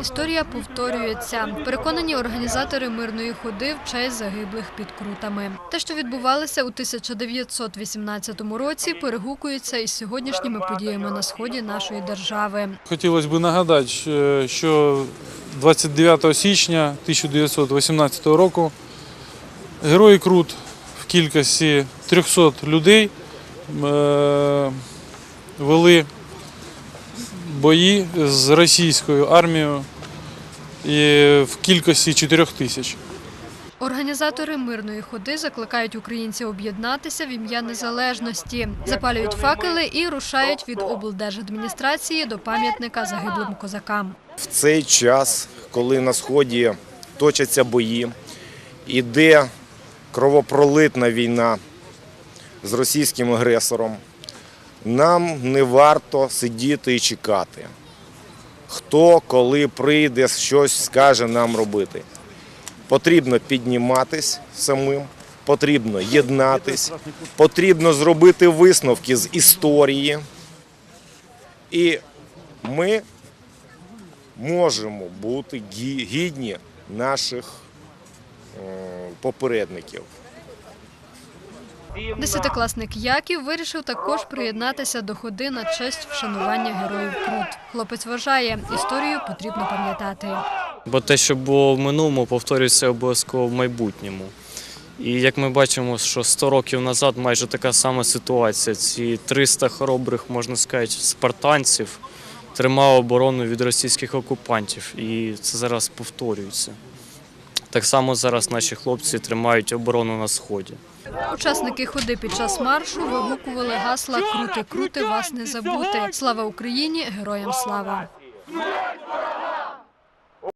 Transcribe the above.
Історія повторюється. Переконані організатори мирної ходи в честь загиблих під крутами. Те, що відбувалося у 1918 році, перегукується із сьогоднішніми подіями на сході нашої держави. Хотілося б нагадати, що 29 січня 1918 року герої Крут в кількості 300 людей е, вели бої з російською армією і в кількості 4 тисяч. Організатори мирної ходи закликають українців об'єднатися в ім'я незалежності, запалюють факели і рушають від облдержадміністрації до пам'ятника загиблим козакам. в цей час, коли на сході точаться бої, іде кровопролитна війна з російським агресором, нам не варто сидіти і чекати. Хто коли прийде, щось скаже нам робити. Потрібно підніматись самим, потрібно єднатись, потрібно зробити висновки з історії. І ми можемо бути гідні наших е, попередників. Десятикласник Яків вирішив також приєднатися до ходи на честь вшанування героїв Крут. Хлопець вважає, історію потрібно пам'ятати. Бо те, що було в минулому, повторюється обов'язково в майбутньому. І як ми бачимо, що 100 років назад майже така сама ситуація. Ці 300 хоробрих, можна сказати, спартанців тримали оборону від російських окупантів. І це зараз повторюється. Так само зараз наші хлопці тримають оборону на сході. Учасники ходи під час маршу вигукували гасла Крути, крути, вас не забути. Слава Україні! Героям слава!